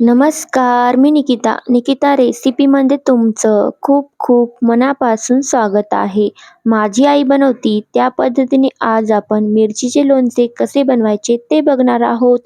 नमस्कार मी निकिता. निकिता रेसिपीमध्ये तुमचं खूप खूप मनापासून स्वागत आहे. माझी आई बनवती त्या पद्धतीने आज आपण मिरचीचे लोणचे कसे बनवायचे ते बघणार आहोत.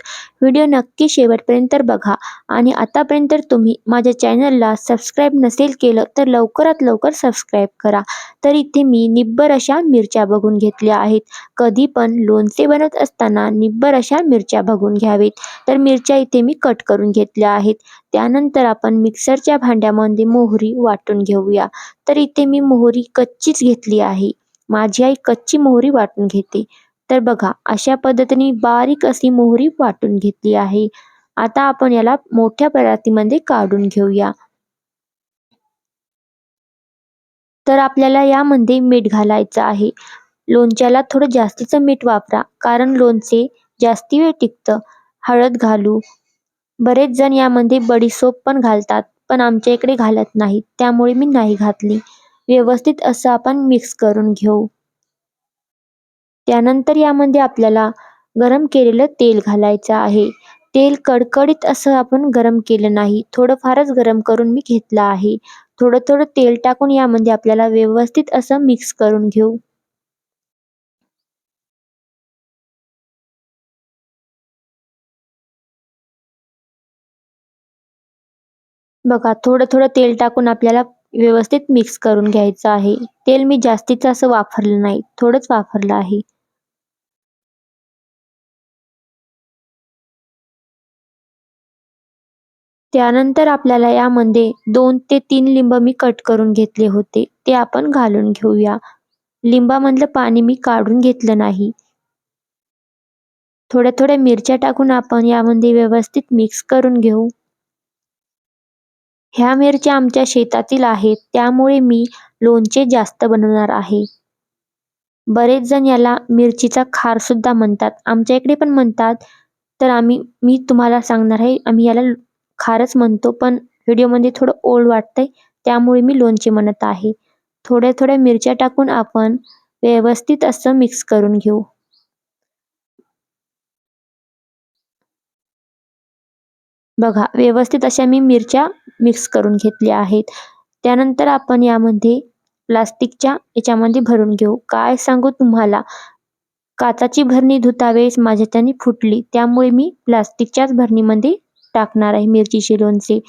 व्हिडिओ नक्की शेवटपर्यंत बघा. आणि आतापर्यंत तुम्ही माझ्या चॅनलला सबस्क्राईब नसेल केलं तर लवकरात लवकर सबस्क्राईब करा. तर इथे मी निब्बर अशा मिरच्या बघून घेतल्या आहेत. कधी पण लोणचे बनवत असताना निब्बर अशा मिरच्या बघून घ्यावेत. तर मिरच्या इथे मी कट करून घेतल्या आहेत. त्यानंतर आपण मिक्सरच्या भांड्यामध्ये मोहरी वाटून घेऊया. तर इथे मी मोहरी कच्चीच घेतली आहे. माझी आई कच्ची मोहरी वाटून घेते. तर बघा अशा पद्धतीने बारीक अशी मोहरी वाटून घेतली आहे. आता आपण याला मोठ्या परातीमध्ये काढून घेऊया. तर आपल्याला यामध्ये मीठ घालायचं आहे. लोणच्याला थोडं जास्तीचं मीठ वापरा. कारण लोणचे जास्ती वेळ टिकतं. हळद घालू. बरेच जण यामध्ये बडीशोप पण घालतात पण आमच्या इकडे घालत नाहीत त्यामुळे मी नाही घातली. व्यवस्थित असं आपण मिक्स करून घेऊ. त्यानंतर यामध्ये आपल्याला गरम केलेलं तेल घालायचं आहे. तेल कडकडीत असं आपण गरम केलं नाही. थोडंफारच गरम करून मी घेतलं आहे. थोडं थोडं तेल टाकून यामध्ये आपल्याला व्यवस्थित असं मिक्स करून घेऊ. बघा थोडं थोडं तेल टाकून आपल्याला व्यवस्थित मिक्स करून घ्यायचं आहे. तेल मी जास्तीचं असं वापरलं नाही थोडंच वापरलं आहे. त्यानंतर आपल्याला यामध्ये दोन ते तीन लिंब मी कट करून घेतले होते ते आपण घालून घेऊया. लिंबामधलं पाणी मी काढून घेतलं नाही. थोड्या थोड्या मिरच्या टाकून आपण यामध्ये व्यवस्थित मिक्स करून घेऊ. ह्या मिरच्या आमच्या शेतातील आहेत त्यामुळे मी लोणचे जास्त बनवणार आहे. बरेच जण याला मिरचीचा खार सुद्धा म्हणतात. आमच्या इकडे पण म्हणतात. तर आम्ही मी तुम्हाला सांगणार आहे आम्ही याला खारच म्हणतो पण व्हिडिओमध्ये थोडं ओल्ड वाटतंय त्यामुळे मी लोणचे म्हणत आहे. थोड्या थोड्या मिरच्या टाकून आपण व्यवस्थित असं मिक्स करून घेऊ. बघा व्यवस्थित अशा मी मिरच्या मिक्स करून घेतल्या आहेत. त्यानंतर आपण यामध्ये प्लास्टिकच्या याच्यामध्ये भरून घेऊ. काय सांगू तुम्हाला? काचाची भरणी धुता वेळेस माझ्या त्याने फुटली. त्यामुळे मी प्लास्टिकच्याच भरणीमध्ये टाकणार आहे मिरचीचे लोणचे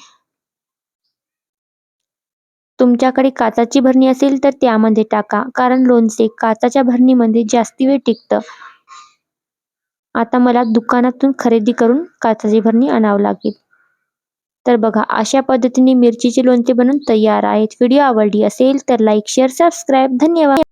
तुमच्याकडे काचाची भरणी असेल तर त्यामध्ये टाका. कारण लोणचे काचाच्या भरणीमध्ये जास्ती वेळ टिकतं. आता मला दुकानातून खरेदी करून काचेची भरणी आणावं लागेल. तर बघा अशा पद्धतीने मिरचीचे लोणचे बनवून तयार आहेत. व्हिडिओ आवडली असेल तर लाईक शेअर सबस्क्राईब धन्यवाद.